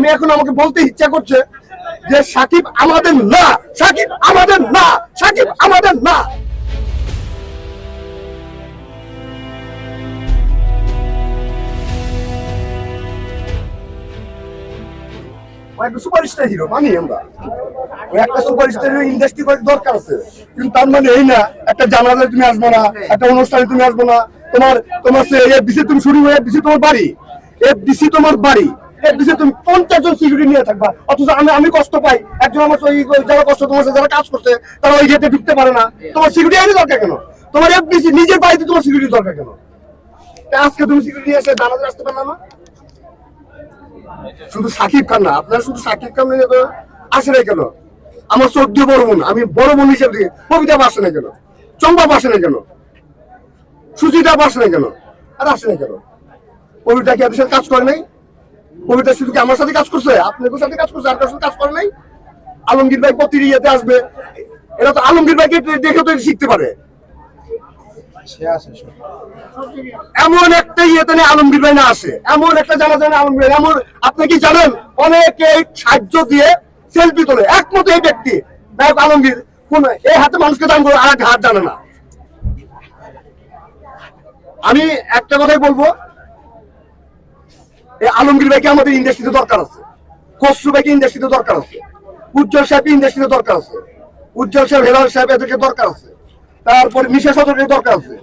আমি এখন আমাকে বলতে ইচ্ছা করছে যে সাকিব আমাদের না, সাকিব আমাদের না, সাকিব আমাদের না। হিরো মানি আমরা। একটা হিরো ইন্ডাস্ট্রি করে দরকার আছে। কিন্তু তার মানে এই না, একটা তুমি আসব না, একটা অনুষ্ঠানে তুমি আসব না। তোমার তোমার সে এফডিসি তুমি শুরু হয়ে তোমার বাড়ি। তোমার বাড়ি। আমার শুধু খান না, আপনার শুধু খান নিয়ে আসে না কেন? আমার চোদ্দ বড় বোন, আমি বড় বোন হিসেবে কবিতা আসে না কেন? চম্পা আসে না কেন? সুচিতা আসে না কেন? আর আসে না কেন? কবিতা কি কাজ করে নাই? কবিতা শুধু কি আমার সাথে কাজ করছে? আপনাদের সাথে কাজ করছে? আর কার সাথে কাজ করে নাই? আলমগীর ভাই প্রতি ইয়েতে আসবে। এরা তো আলমগীর ভাইকে দেখে তো শিখতে পারে। এমন একটা ইয়েতে নিয়ে আলমগীর ভাই না আসে। এমন একটা জানা যায় না আলমগীর ভাই। এমন আপনি কি জানেন? অনেকে সাহায্য দিয়ে সেলফি তোলে। একমত এই ব্যক্তি। নায়ক আলমগীর কোন এই হাতে মানুষকে দান করে আর হাত জানে না। আমি একটা কথাই বলব। এই আলমগীর ভাইকে আমাদের ইন্ডাস্ট্রিতে দরকার আছে। খসরু ভাইকে ইন্ডাস্ট্রিতে দরকার আছে। উজ্জ্বল সাহেবকে ইন্ডাস্ট্রিতে দরকার আছে। উজ্জ্বল সাহেব হেলাল সাহেব এদেরকে দরকার আছে। তারপর মিশা সদরকে দরকার আছে।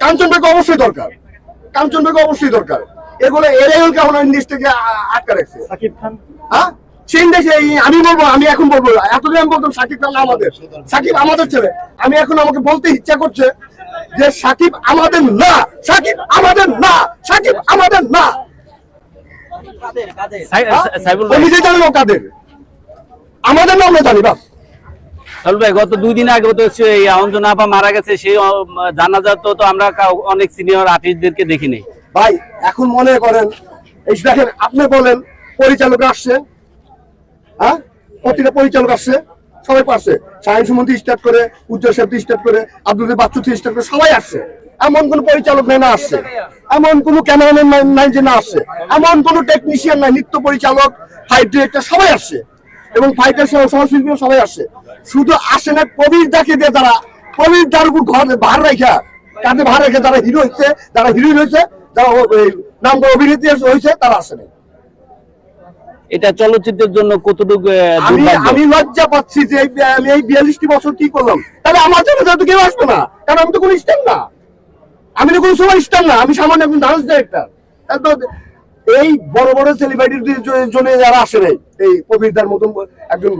কাঞ্চন ভাইকে অবশ্যই দরকার। কাঞ্চন ভাইকে অবশ্যই দরকার। এগুলো এরাই হল কেমন ইন্ডাস্ট্রিকে আটকা রাখছে। সাকিব খান? হ্যাঁ? সেই ইন্ডাস্ট্রি আমি বলব আমি এখন বলব এতদিন আমি বলতাম সাকিব খান আমাদের। সাকিব আমাদের ছেলে। আমি এখন আমাকে বলতে ইচ্ছা করছে যে সাকিব আমাদের না সাকিব আমাদের না সাকিব আমাদের না সাই- হ্যাঁ? সাইবুল ও ভাই নিজে কাদের? আমাদের নাম আমরা জানি বাস। ভাই গত দুই দিন আগে তো এই অঞ্জনা আপা মারা গেছে সেই জানাজা তো তো আমরা অনেক সিনিয়র আর্টিস্টদেরকে দেখিনি। ভাই এখন মনে করেন এই দেখেন আপনি বলেন পরিচালক আসছে হ্যাঁ? প্রতিটা পরিচালক আসছে সবাই পারছে। সায়েন্স মন্ত্রী স্টার্ট করে উজ্জ্বল সাহেব স্টার্ট করে আব্দুল বাচ্চু স্টার্ট করে সবাই আসছে। এমন কোন পরিচালক নাই না আসছে। এমন কোন ক্যামেরাম্যান নাই- যে না আসছে এমন কোন টেকনিশিয়ান নাই নৃত্য পরিচালক ফাইট ডিরেক্টর সবাই আসছে এবং ফাইটার সহশিল্পীও সবাই আসছে শুধু আসে না কবির দাকে দিয়ে যারা কবির দার উপর ঘর ভার রেখা কাঁধে ভার রেখে যারা হিরো হচ্ছে যারা হিরোইন হয়েছে যারা নাম অভিনেত্রী হয়েছে তারা আসে না এটা চলচ্চিত্রের জন্য কতটুকু আমি আমি লজ্জা পাচ্ছি যে এই আমি এই বিয়াল্লিশটি বছর কি করলাম? তাহলে আমার জন্য তো কেউ আসবে না কারণ আমি তো কোনো স্টার না। আমি তো কোনো সময় স্টার না আমি সামান্য একজন ডান্স ডাইরেক্টর এই বড় বড় সেলিব্রিটির জন্য যারা আসে নাই এই কবিরদার মতন একজন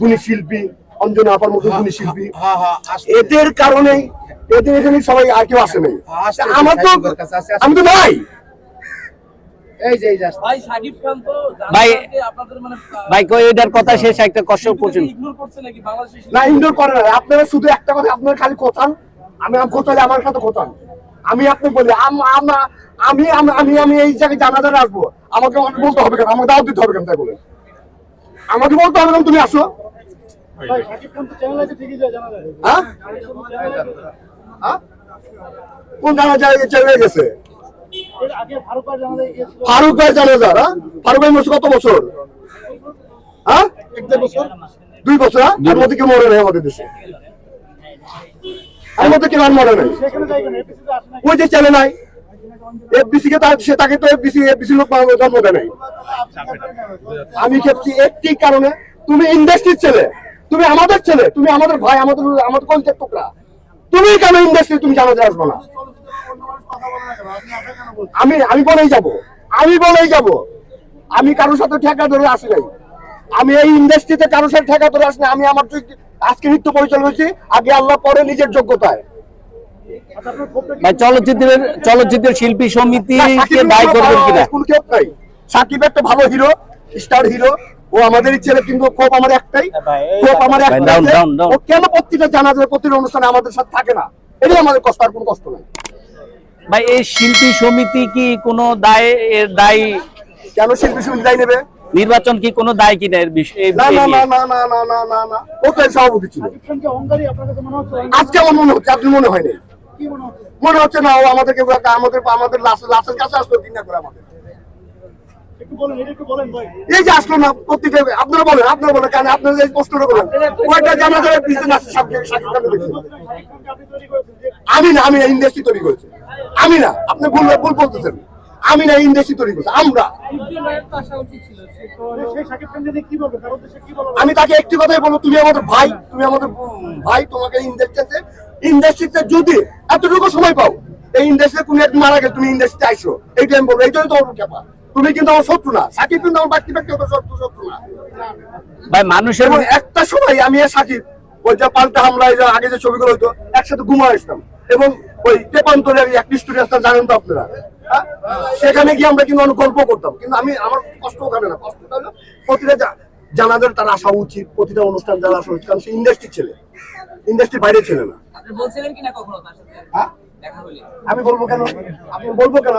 গুণী শিল্পী অঞ্জনা আপার মতন গুণী শিল্পী। হ্যাঁ হ্যাঁ। এদের কারণেই এদের এখানে সবাই আর কেউ আসে নাই। আমার তো। আমি তো নাই। এই যে এই যে আসছে। ভাই সাকিব খান তো ভাই জানাজাকে আপনাদের মানে ভাই কই এটার কথা শেষ একটা কষ্ট করছেন। ইগনোর করছে নাকি বাংলাদেশে না ইনডোর করে না। আপনারা শুধু একটা কথা আপনার খালি কোথান। আমি আমি কোথালে আমার সাথে কোথান। আমি আপনি বলি আমি আমি আমি এই জায়গায় জানাজারে আসব। আমাকে আমাকে বলতে হবে কেন? আমাকে দাওয়াত দিতে হবে কেন তাই বলে? আমাকে বলতে হবে কেন? তুমি আসো। চ্যানেল হ্যাঁ? হ্যাঁ? কোন জানাজা চলে গেছে? ফারুক ভাই জানাজা হ্যাঁ? ফারুক ভাই মরছে কত বছর? হ্যাঁ? এক বছর। দুই বছর হ্যাঁ? এর মধ্যে কেউ মরে নেই আমাদের দেশে? কেউ আর মরে নাই ওই যে চলে নাই এফবিসি কে সে তাকে তো এফবিসি এফবিসি লোক জন্ম দেয় নাই। আমি খেপছি একটি কারণে, তুমি ইন্ডাস্ট্রির ছেলে, তুমি আমাদের ছেলে, তুমি আমাদের ভাই, আমাদের আমাদের কলচের টুকরা। তুমি কেন ইন্ডাস্ট্রি তুমি জানা যায় আসব না? আমি আমি বলেই যাব, আমি বলেই যাব। আমি কারোর সাথে ঠেকা ধরে আসি নাই। আমি এই ইন্ডাস্ট্রিতে কারোর সাথে ঠেকা ধরে আসি না আমি আমার আজকে নৃত্য পরিচালক হয়েছি আগে আল্লাহ পরে নিজের যোগ্যতায়। আচ্ছা চলচ্চিত্রের চলচ্চিত্র শিল্পী সাকিবের দায়ী করবেন কিনা? কোনো ক্ষোভ নাই। সাকিব একটা ভালো হিরো স্টার হিরো ও আমাদেরই ছেলে কিন্তু ক্ষোভ আমার একটাই। আমার একটাই. ও কেন প্রত্যেকটা জানাজার প্রতিটা অনুষ্ঠানে আমাদের সাথে থাকে না? এটাই আমাদের কষ্ট আর কোনো কষ্ট নাই। ভাই এই শিল্পী সমিতি কি কোনো দায় এর দায়ী? কেন শিল্পী সমিতি দায় নেবে? নির্বাচন কি কোনো দায় কি না ওটাই সভাপতি ছিল। আজকে আমার মনে হচ্ছে, আপনি মনে হয় মনে হচ্ছে না, ও আমাদেরকে আমাদের আমাদের লাশের কাছে আসলো না করে আমাদের। এই যে আসলো না, প্রত্যেকে, আপনারা বলেন আপনারা বলেন কারণ আপনারা এই প্রশ্নটা করেন? কয়েকটা জানা যায় বিজনেস আছে আমি না, আমি ইন্ডাস্ট্রি তৈরি করেছি। আমি না, আপনি ভুল ভুল বলতেছেন। আমি না ইন্ডাস্ট্রি তৈরি করছি আমরা। আমি তাকে একটি কথাই বলব তুমি আমাদের ভাই তুমি আমাদের ভাই তোমাকে ইন্ডাস্ট্রিতে ইন্ডাস্ট্রিতে যদি এতটুকু সময় পাও এই ইন্ডাস্ট্রিতে তুমি একদিন মারা গেলে তুমি ইন্ডাস্ট্রিতে আইসো এইটা আমি বলব এইটাই তো আমার ক্যাপা তুমি কিন্তু আমার শত্রু না সাকিব কিন্তু আমার ব্যক্তি ব্যক্তিগত শত্রু শত্রু না। ভাই মানুষের একটা সময় আমি আর সাকিব ওই যে পাল্টা হামলায় যে আগে যে ছবিগুলো হইতো একসাথে ঘুমা আসতাম। এবং ওই তেপান্তরের একটি স্টুডিও জানেন তো আপনারা? সেখানে গিয়ে আমরা কিন্তু অনেক গল্প করতাম। কিন্তু আমি আমার কষ্ট ওখানে না। কষ্টটা হলো প্রতিটা জানাজার জানাদের তার আসা উচিত প্রতিটা অনুষ্ঠান যারা আসা উচিত কারণ সে ইন্ডাস্ট্রির ছেলে। ইন্ডাস্ট্রির বাইরে ছেলে না। আপনি বলছিলেন কিনা কখনো তার সাথে? হ্যাঁ? দেখা হলে। আমি বলব কেন? আপনি বলব কেন।